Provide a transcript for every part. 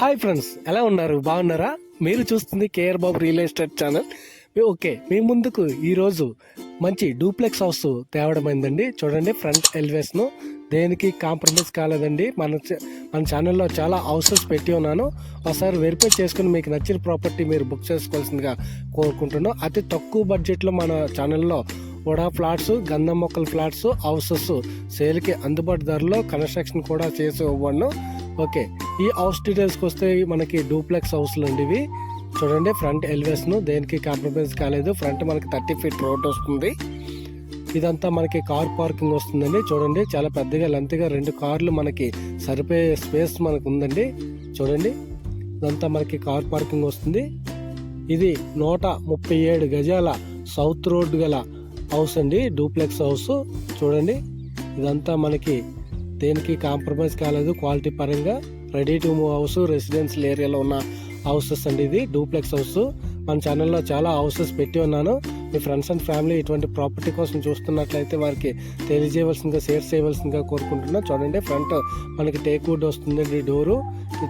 Hi friends ఎలా ఉన్నారు? బాగున్నారా? మీరు చూస్తుంది KR Babu real estate channel. Okay మీ ముందుకు ఈరోజు మంచి డూప్లెక్స్ హౌస్ తేవడమైందండి చూడండి ఫ్రంట్ ఎలివేషన్ దేనికి కాంప్రమైజ్ కాలేదండి. మన మన ఛానల్లో చాలా హౌసెస్ పెట్టి ఉన్నాను. ఒకసారి వెరిఫై చేసుకుని మీకు నచ్చిన ప్రాపర్టీ మీరు బుక్ చేసుకోవాల్సిందిగా కోరుకుంటున్నాను. అతి తక్కువ బడ్జెట్లో మన ఛానల్లో వడా ఫ్లాట్స్ గంధం మొక్కల ఫ్లాట్స్ హౌసెస్ సేల్కి అందుబాటు ధరలో కన్స్ట్రక్షన్ కూడా చేసి ఇవ్వను ఓకే. ఈ హౌస్ డీటెయిల్స్కి వస్తే మనకి డూప్లెక్స్ హౌస్లు అండి ఇవి. చూడండి ఫ్రంట్ ఎలివేషన్ దేనికి కాంప్రమైజ్ కాలేదు. ఫ్రంట్ మనకి థర్టీ ఫీట్ రోడ్ వస్తుంది. ఇదంతా మనకి కార్ పార్కింగ్ వస్తుందండి. చూడండి చాలా పెద్దగా లెంత్గా రెండు కార్లు మనకి సరిపోయే స్పేస్ మనకు ఉందండి. చూడండి ఇదంతా మనకి కార్ పార్కింగ్ వస్తుంది. ఇది నూట ముప్పై ఏడు గజాల సౌత్ రోడ్ గల హౌస్ అండి. డూప్లెక్స్ హౌస్ చూడండి ఇదంతా మనకి దేనికి కాంప్రమైజ్ కాలేదు క్వాలిటీ పరంగా ready to move house residential ఏరియాలో ఉన్న హౌసెస్ అండి ఇది డూప్లెక్స్ హౌస్ మన ఛానల్లో చాలా హౌసెస్ పెట్టి ఉన్నాను. మీ ఫ్రెండ్స్ అండ్ ఫ్యామిలీ ఇటువంటి ప్రాపర్టీ కోసం చూస్తున్నట్లయితే వారికి తెలియజేయవలసిందిగా షేర్ చేయవలసిందిగా కోరుకుంటున్నా. చూడండి ఫ్రంట్ మనకి టేక్ వుడ్ వస్తుందండి డోరు.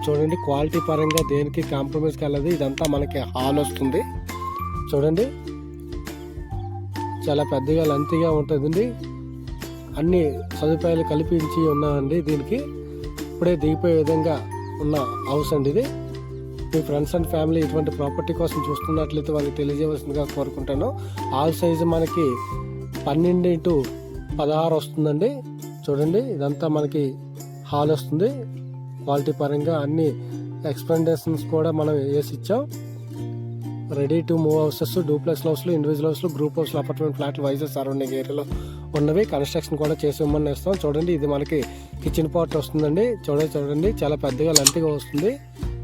చూడండి క్వాలిటీ పరంగా దేనికి కాంప్రమైజ్ కాలేదు ఇదంతా మనకి హాల్ వస్తుంది. చూడండి చాలా పెద్దగా లెంతీగా ఉంటుందండి. అన్ని సదుపాయాలు కల్పించి ఉన్నామండి దీనికి ఇప్పుడే దిగిపోయే విధంగా ఉన్న హౌస్ అండి ఇది. మీ ఫ్రెండ్స్ అండ్ ఫ్యామిలీ ఇటువంటి ప్రాపర్టీ కోసం చూస్తున్నట్లయితే వాళ్ళకి తెలియజేయవలసిందిగా కోరుకుంటాను. హాల్ సైజు మనకి పన్నెండు ఇంటూ పదహారు వస్తుందండి. చూడండి ఇదంతా మనకి హాల్ వస్తుంది. క్వాలిటీ పరంగా అన్ని ఎక్స్ప్లెండేషన్స్ కూడా మనం వేసి ఇచ్చాం. Ready to move houses duplex హౌస్లు ఇండివిజువల్ హౌస్లు గ్రూప్ హౌస్లు అపార్ట్మెంట్ ఫ్లాట్లు వైజాగ్ సరౌండింగ్ ఏరియాలో ఉన్నవి కన్స్ట్రక్షన్ కూడా చేసి ఇవ్వమని ఇస్తాం చూడండి ఇది మనకి కిచెన్ పార్ట్ వస్తుందండి. చూడండి చూడండి చాలా పెద్దగా లెంత్గా వస్తుంది.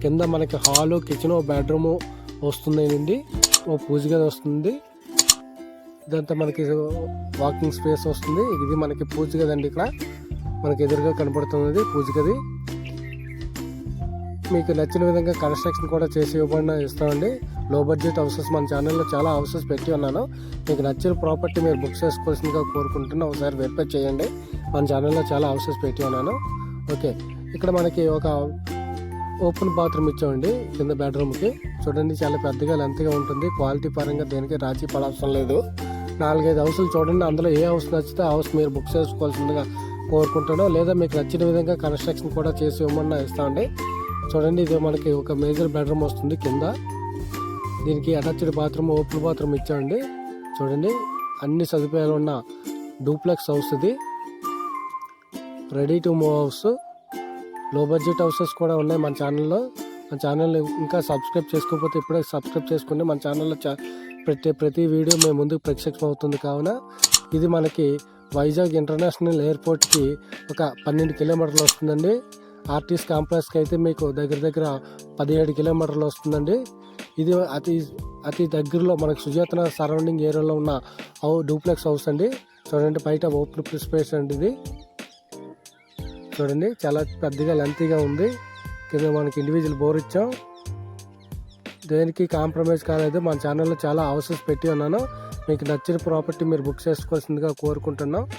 కింద మనకి హాలు కిచెన్ బెడ్రూమ్ వస్తుందండి. ఓ పూజ గది వస్తుంది. ఇదంతా మనకి వాకింగ్ స్పేస్ వస్తుంది. ఇది మనకి పూజ గది అండి ఇక్కడ. మనకి ఎదురుగా కనబడుతున్నది పూజ గది. మీకు నచ్చిన విధంగా కన్స్ట్రక్షన్ కూడా చేసి ఇవ్వబడిన ఇస్తామండి. లో బడ్జెట్ హౌసెస్ మన ఛానల్లో చాలా హౌసెస్ పెట్టి ఉన్నాను. మీకు నచ్చిన ప్రాపర్టీ మీరు బుక్ చేసుకోవాల్సిందిగా కోరుకుంటున్నా. ఒకసారి వెరిఫై చేయండి. మన ఛానల్లో చాలా హౌసెస్ పెట్టి ఉన్నాను. ఓకే ఇక్కడ మనకి ఒక ఓపెన్ బాత్రూమ్ ఇచ్చామండి. కింద బెడ్రూమ్కి చూడండి చాలా పెద్దగా లెంత్గా ఉంటుంది. క్వాలిటీ పరంగా దేనికి రాజీ పడవసరం లేదు. నాలుగైదు హౌసులు చూడండి. అందులో ఏ హౌస్ నచ్చితే ఆ హౌస్ మీరు బుక్ చేసుకోవాల్సిందిగా కోరుకుంటానో లేదా మీకు నచ్చిన విధంగా కన్స్ట్రక్షన్ కూడా చేసి ఇవ్వమన్నా ఇస్తామండి. చూడండి ఇది మనకి ఒక మేజర్ బెడ్రూమ్ వస్తుంది కింద. దీనికి అటాచ్డ్ బాత్రూమ్ ఓపెన్ బాత్రూమ్ ఇచ్చామండి చూడండి అన్ని సదుపాయాలు ఉన్న డూప్లెక్స్ హౌస్ ఇది. రెడీ టు మూవ్ హౌస్లో బడ్జెట్ హౌసెస్ కూడా ఉన్నాయి మన ఛానల్లో మన ఛానల్ ఇంకా సబ్స్క్రైబ్ చేసుకోకపోతే ఇప్పుడే సబ్స్క్రైబ్ చేసుకోండి మన ఛానల్లో చా ప్రతి ప్రతి వీడియో మేము ముందుకు ప్రత్యక్షం అవుతుంది కావున. ఇది మనకి వైజాగ్ ఇంటర్నేషనల్ ఎయిర్పోర్ట్కి ఒక పన్నెండు కిలోమీటర్లు వస్తుందండి. ఆర్టీస్ కాంప్లెక్స్కి అయితే మీకు దగ్గర దగ్గర పదిహేడు కిలోమీటర్లు వస్తుందండి. ఇది అతి అతి దగ్గరలో మనకు సుజాతన సరౌండింగ్ ఏరియాలో ఉన్న డూప్లెక్స్ హౌస్ అండి. చూడండి బయట ఓపెన్ స్పేస్ అండి ఇది. చూడండి చాలా పెద్దగా లెంతీగా ఉంది. కింద మనకి ఇండివిజువల్ బోర్ ఇచ్చాం. దేనికి కాంప్రమైజ్ కాలేదు. మన ఛానల్లో చాలా హౌసెస్ పెట్టి ఉన్నాను. మీకు నచ్చిన ప్రాపర్టీ మీరు బుక్ చేసుకోవాల్సిందిగా కోరుకుంటున్నాం.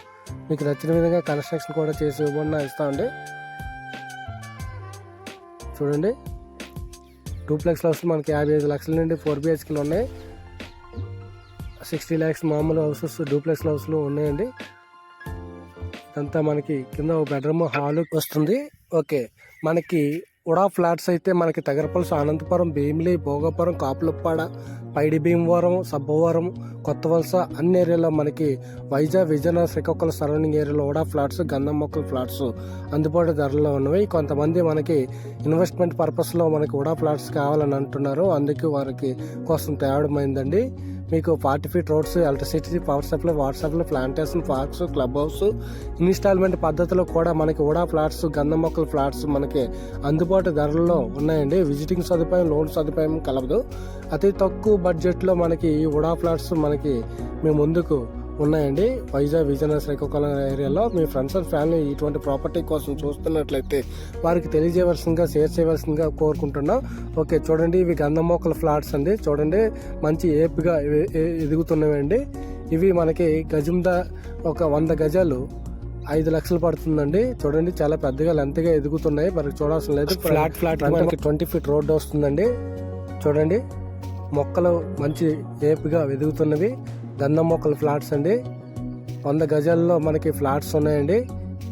మీకు నచ్చిన విధంగా కన్స్ట్రక్షన్ కూడా చేసి ఇవ్వకుండా ఇస్తామండి. చూడండి. డూప్లెక్స్ హౌస్ మనకి యాభై ఐదు లక్షల నుండి ఫోర్ బిహెచ్కేలు ఉన్నాయి. సిక్స్టీ ల్యాక్స్ మామూలు హౌసెస్ డూప్లెక్స్ హౌస్లు ఉన్నాయండి. ఇదంతా మనకి కింద ఒక బెడ్రూమ్ హాలు వస్తుంది. ఓకే మనకి ఉడా ఫ్లాట్స్ అయితే మనకి తగరపల్సు అనంతపురం భీమిలి భోగపురం కాపులప్పాడ పైడి భీమవరం సబ్బవరం కొత్త వలస అన్ని ఏరియాలో మనకి వైజాగ్ విజయనగరం శ్రీకాకుళం సరౌండింగ్ ఏరియాలో కూడా ఫ్లాట్స్ గంధం మొక్కల ఫ్లాట్స్ అందుబాటు ధరలో ఉన్నవి. కొంతమంది మనకి ఇన్వెస్ట్మెంట్ పర్పస్లో మనకి ఉడా ఫ్లాట్స్ కావాలని అంటున్నారు. అందుకే వారికి కోసం తేవడమైందండి మీకు forty feet roads electricity power supply వాట్సాప్లో plantation parks club house installment పద్ధతిలో కూడా మనకి ఉడా ఫ్లాట్స్ గంధం మొక్కల ఫ్లాట్స్ మనకి అందుబాటు ధరల్లో ఉన్నాయండి. విజిటింగ్ సదుపాయం లోన్ సదుపాయం కలదు అతి తక్కువ బడ్జెట్లో మనకి ఈ ఉడా ఫ్లాట్స్ మనకి మేము ముందుకు ఉన్నాయండి. వైజాగ్ విజయనగరం శ్రీకాకుళం ఏరియాలో మీ ఫ్రెండ్స్ అండ్ ఫ్యామిలీ ఇటువంటి ప్రాపర్టీ కోసం చూస్తున్నట్లయితే వారికి తెలియజేయవలసిందిగా షేర్ చేయవలసిందిగా కోరుకుంటున్నాం. ఓకే చూడండి ఇవి గంధం మొక్కల ఫ్లాట్స్ అండి. చూడండి మంచి ఏపుగా ఎదుగుతున్నవండి. ఇవి మనకి గజం ద ఒక వంద గజాలు ఐదు లక్షలు పడుతుందండి. చూడండి చాలా పెద్దగా లెంత్గా ఎదుగుతున్నాయి. మనకి చూడాల్సిన లేదు. ఫ్లాట్ ఫ్లాట్ మనకి ట్వంటీ ఫీట్ రోడ్ వస్తుందండి. చూడండి మొక్కలు మంచి ఏపుగా ఎదుగుతున్నవి. గంధం మొక్కల ఫ్లాట్స్ అండి. వంద గజాల్లో మనకి ఫ్లాట్స్ ఉన్నాయండి.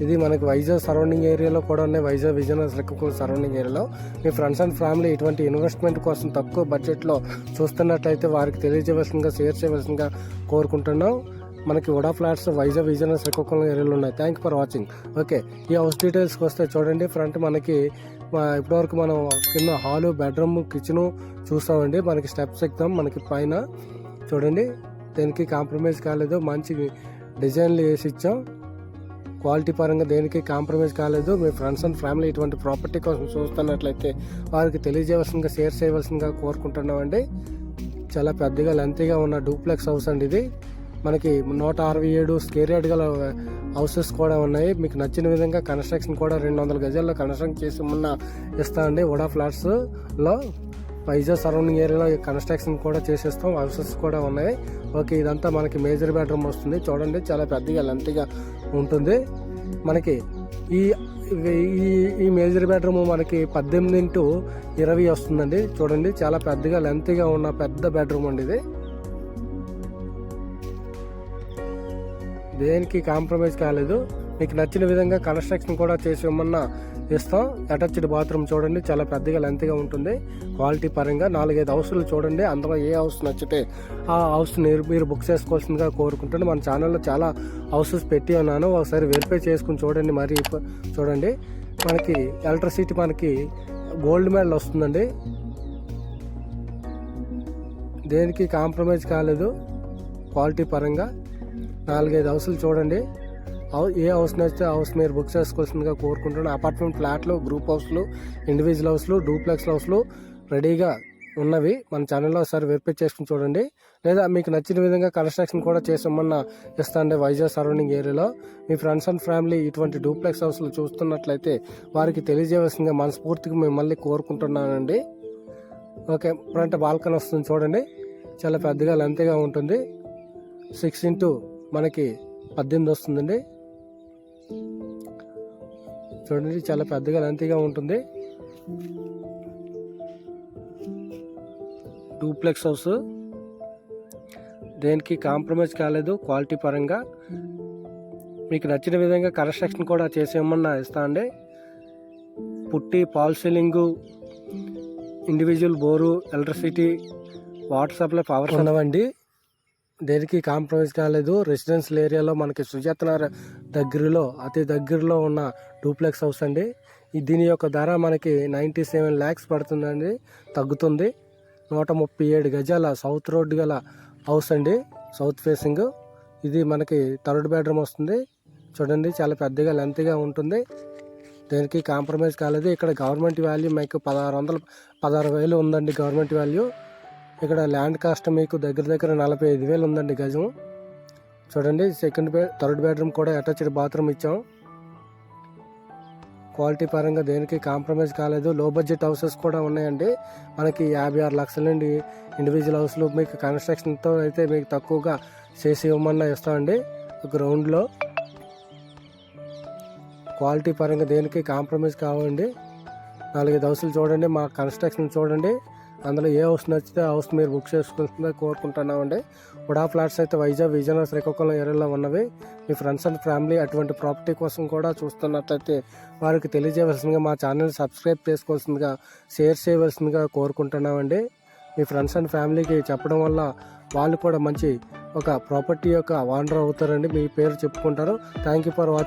ఇది మనకి వైజాగ్ సరౌండింగ్ ఏరియాలో కూడా ఉన్నాయి. వైజాగ్ విజయనగరం శ్రీకాకుళం సరౌండింగ్ ఏరియాలో. మీ ఫ్రెండ్స్ అండ్ ఫ్యామిలీ ఇటువంటి ఇన్వెస్ట్మెంట్ కోసం తక్కువ బడ్జెట్లో చూస్తున్నట్లయితే వారికి తెలియజేయవలసిందిగా షేర్ చేయవలసిందిగా కోరుకుంటున్నాం. మనకి వడా ఫ్లాట్స్ వైజాగ్ విజయనగరం శ్రీకాకుళం ఏరియాలో ఉన్నాయి. థ్యాంక్ ఫర్ వాచింగ్ ఓకే ఈ హౌస్ డీటెయిల్స్కి వస్తే చూడండి. ఫ్రంట్ మనకి ఇప్పటివరకు మనం కింద హాలు బెడ్రూమ్ కిచెను చూస్తామండి మనకి స్టెప్స్ ఎక్కుతాం మనకి పైన చూడండి. దేనికి కాంప్రమైజ్ కాలేదు మంచి డిజైన్లు వేసి ఇచ్చాం. క్వాలిటీ పరంగా దేనికి కాంప్రమైజ్ కాలేదు మీ ఫ్రెండ్స్ అండ్ ఫ్యామిలీ ఇటువంటి ప్రాపర్టీ కోసం చూస్తున్నట్లయితే వారికి తెలియజేయవలసిందిగా షేర్ చేయవలసిందిగా కోరుకుంటున్నామండి. చాలా పెద్దగా లెంతీగా ఉన్న డూప్లెక్స్ హౌస్ అండి ఇది. మనకి నూట అరవై ఏడు స్కేర్ యార్డ్ గల హౌసెస్ కూడా ఉన్నాయి. మీకు నచ్చిన విధంగా కన్స్ట్రక్షన్ కూడా రెండు వందల గజాల్లో కన్స్ట్రక్షన్ చేసి మొన్న ఇస్తా అండి వడా ఫ్లాట్స్లో వైజాగ్ సరౌండింగ్ ఏరియాలో కన్స్ట్రక్షన్ కూడా చేసేస్తాం హౌసెస్ కూడా ఉన్నాయి. ఓకే ఇదంతా మనకి మేజర్ బెడ్రూమ్ వస్తుంది. చూడండి చాలా పెద్దగా లెంత్గా ఉంటుంది. మనకి ఈ ఈ ఈ మేజర్ బెడ్రూమ్ మనకి పద్దెనిమిది ఇంటూ ఇరవై వస్తుందండి. చూడండి చాలా పెద్దగా లెంత్గా ఉన్న పెద్ద బెడ్రూమ్ అండి ఇది. దేనికి కాంప్రమైజ్ కాలేదు. మీకు నచ్చిన విధంగా కన్స్ట్రక్షన్ కూడా చేసి ఇవ్వమన్నా ఇస్తాం. అటాచ్డ్ బాత్రూమ్ చూడండి చాలా పెద్దగా లెంత్గా ఉంటుంది. క్వాలిటీ పరంగా నాలుగైదు హౌస్లు చూడండి అందులో ఏ హౌస్ నచ్చితే ఆ హౌస్ మీరు మీరు బుక్ చేసుకోవాల్సిందిగా కోరుకుంటాను మన ఛానల్లో చాలా హౌసెస్ పెట్టి ఉన్నాను. ఒకసారి వెరిఫై చేసుకుని చూడండి మరి. చూడండి మనకి ఎలక్ట్రిసిటీ మనకి గోల్డ్ మెడల్ వస్తుందండి. దేనికి కాంప్రమైజ్ కాలేదు. క్వాలిటీ పరంగా నాలుగైదు హౌసులు చూడండి. ఏ హౌస్ నచ్చితే హౌస్ మీరు బుక్ చేసుకోవాల్సిందిగా కోరుకుంటున్నాను. అపార్ట్మెంట్ ఫ్లాట్లు గ్రూప్ హౌస్లు ఇండివిజువల్ హౌస్లు డూప్లెక్స్ హౌస్లు రెడీగా ఉన్నవి మన ఛానల్లో ఒకసారి వెరిఫై చేసుకుని చూడండి. లేదా మీకు నచ్చిన విధంగా కన్స్ట్రక్షన్ కూడా చేసామన్నా ఇస్తాండే వైజాగ్ సరౌండింగ్ ఏరియాలో. మీ ఫ్రెండ్స్ అండ్ ఫ్యామిలీ ఇటువంటి డూప్లెక్స్ హౌస్లు చూస్తున్నట్లయితే వారికి తెలియజేయవలసిందిగా మనస్ఫూర్తిగా మిమ్మల్ని కోరుకుంటున్నానండి. ఓకే ఫ్రంట్ బాల్కనీ వస్తుంది చూడండి. చాలా పెద్దగా లెంత్గా ఉంటుంది. సిక్స్ ఇంటూ మనకి పద్దెనిమిది వస్తుందండి. చూడండి చాలా పెద్దగా లెంతీగా ఉంటుంది. డూప్లెక్స్ హౌస్ దేనికి కాంప్రమైజ్ కాలేదు క్వాలిటీ పరంగా. మీకు నచ్చిన విధంగా కన్స్ట్రక్షన్ కూడా చేసేయమన్నా ఇస్తా అండి. Putty false ceiling individual bore electricity water supply power ఉన్నవండి. దేనికి కాంప్రమైజ్ కాలేదు రెసిడెన్షియల్ ఏరియాలో మనకి సుజాత దగ్గరలో అతి దగ్గరలో ఉన్న డూప్లెక్స్ హౌస్ అండి. దీని యొక్క ధర మనకి నైంటీ సెవెన్ ల్యాక్స్ పడుతుందండి. తగ్గుతుంది. నూట ముప్పై ఏడు గజాల సౌత్ రోడ్ గల హౌస్ అండి. South facing. ఇది మనకి థర్డ్ బెడ్రూమ్ వస్తుంది. చూడండి చాలా పెద్దగా లెంత్గా ఉంటుంది. దేనికి కాంప్రమైజ్ కాలేదు. ఇక్కడ గవర్నమెంట్ వాల్యూ మీకు పదహారు వందలు పదహారు వేలు ఉందండి గవర్నమెంట్ వాల్యూ. ఇక్కడ ల్యాండ్ కాస్ట్ మీకు దగ్గర దగ్గర నలభై ఐదు వేలు ఉందండి గజం. చూడండి సెకండ్ బెడ్ థర్డ్ బెడ్రూమ్ కూడా అటాచ్డ్ బాత్రూమ్ ఇచ్చాం. క్వాలిటీ పరంగా దేనికి కాంప్రమైజ్ కాలేదు. లో బడ్జెట్ హౌసెస్ కూడా ఉన్నాయండి. మనకి యాభై ఆరు లక్షల నుండి ఇండివిజువల్ హౌస్లు మీకు కన్స్ట్రక్షన్తో అయితే మీకు తక్కువగా చేసి ఇవ్వమన్నా ఇస్తామండి గ్రౌండ్లో క్వాలిటీ పరంగా దేనికి కాంప్రమైజ్ కావండి. నాలుగైదు హౌసులు చూడండి మా కన్స్ట్రక్షన్ చూడండి. అందులో ఏ హౌస్ నచ్చితే హౌస్ మీరు బుక్ చేసుకుంటుందో కోరుకుంటున్నామండి. ఉడా ఫ్లాట్స్ అయితే వైజాగ్ విజయనగరం శ్రీకాకుళం ఏరియాలో ఉన్నవి. మీ ఫ్రెండ్స్ అండ్ ఫ్యామిలీ అటువంటి ప్రాపర్టీ కోసం కూడా చూస్తున్నట్లయితే వారికి తెలియజేయవలసిందిగా మా ఛానల్ సబ్స్క్రైబ్ చేసుకోవాల్సిందిగా షేర్ చేయవలసిందిగా కోరుకుంటున్నామండి. మీ ఫ్రెండ్స్ అండ్ ఫ్యామిలీకి చెప్పడం వల్ల వాళ్ళు కూడా మంచి ఒక ప్రాపర్టీ యొక్క వాండర్ అవుతారండి. మీ పేరు చెప్పుకుంటారు. Thank you for watching.